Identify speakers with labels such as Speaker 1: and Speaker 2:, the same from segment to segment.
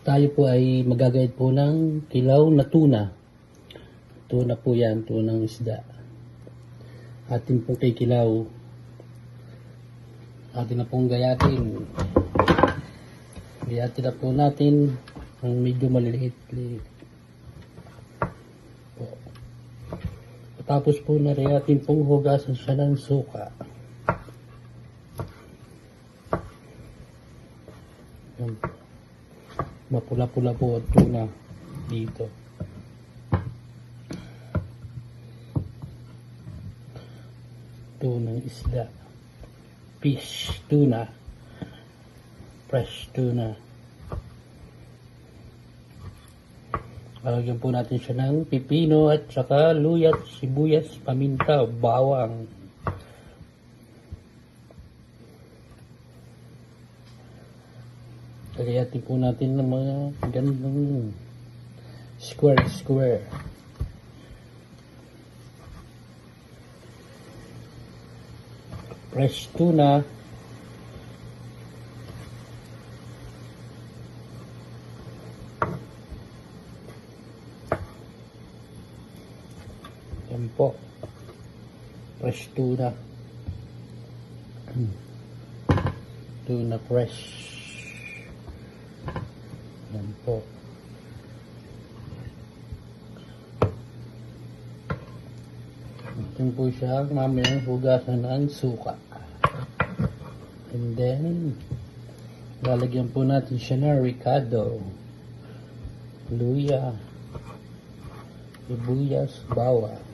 Speaker 1: tayo po ay magagayad po ng kilaw na tuna. Tuna po yan, tunang isda. Atin pong kay kilaw. Atin na pong gayatin. Gayatin na po natin ang medyo maliliit. Po. Tapos po na rin atin pong hugasan siya ng suka. Yan po. Mapula-pula po at tuna dito. Tunang isda. Fish, tuna. Fresh tuna. Lalagyan po natin siya ng pipino at saka luyat, sibuyas, paminta, bawang. Lagayatin po natin ng mga ganong square square. Fresh tuna. Yan po. Fresh tuna. Tuna fresh. Yan po. Ito po siya mamayang hugasan ng suka. And then, lalagyan po natin siya ng ricado, luya, sibuyas, bawang.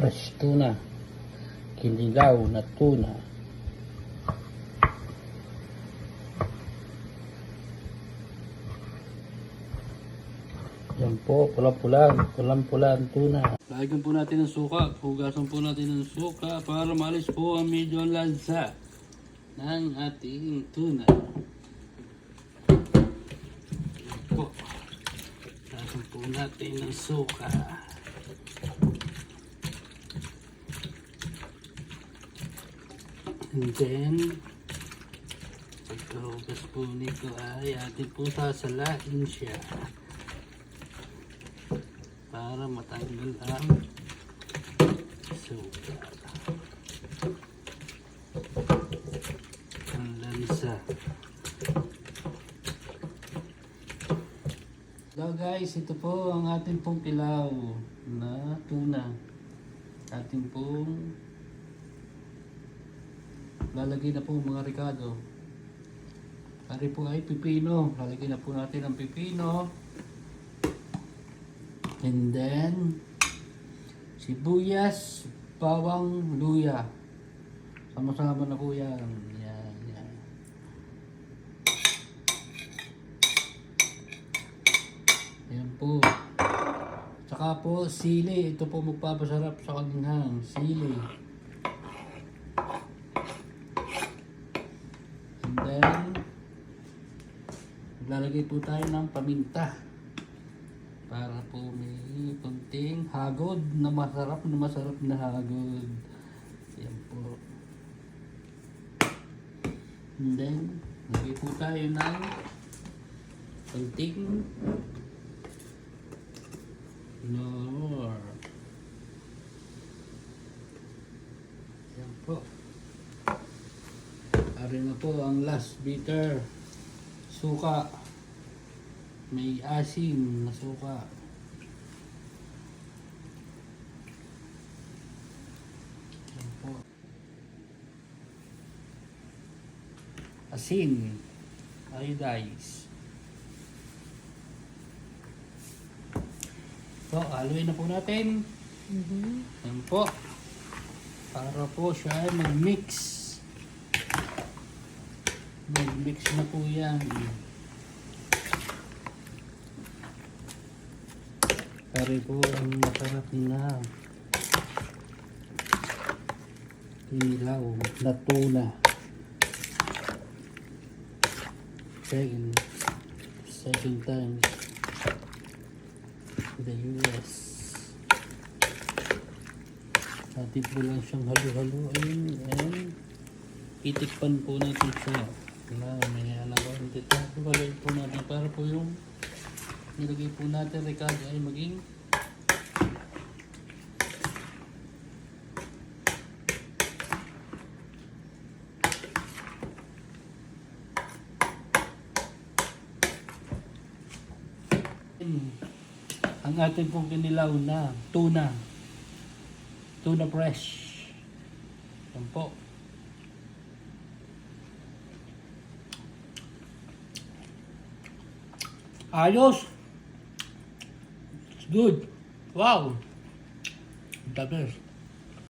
Speaker 1: Fresh tuna, kinilaw na tuna. Yan po, pulang-pula, pulang-pula ang tuna. Lagyan po natin ng suka, hugasan po natin ng suka para maalis po ang medyo lansa ng ating tuna. Po. Lagyan po natin ng suka. And then, pagkahugas po nito ay atin po sasalain siya para matanggal ang sugar. Ang lansa. Hello guys, ito po ang ating pong kilaw na tuna. Ating pong lalagay na po mga ricado. Pare po ay pipino. Lalagay na po natin ang pipino. And then, sibuyas, bawang, luya. Sama-sama na po yan. Yan, yan. Yan po. Tsaka po, sili. Ito po magpapasarap sa kaninghang. Sili. And then, maglalagay po tayo ng paminta para po may kunting hagod na masarap na masarap na hagod. Yan po. And then, lagay po tayo ng kunting nor. Yan po. Ari na po ang last bitter. Suka. May asim na suka. Asin. Iodize. So, haluin na po natin. Yan po. Para po siya mag-mix. Mag-mix na po yan. Pare po ang masarap na Kinilaw na tuna. Second, second time the US. Atin po lang siyang halu-haluin and itikpan po natin siya. Na may alam ko, hindi tayo haluin po natin para po yung nilagay po natin rekado ay maging ang ating pong kinilaw na tuna. Tuna fresh. Yan po. Ayos. It's good. Wow. The best.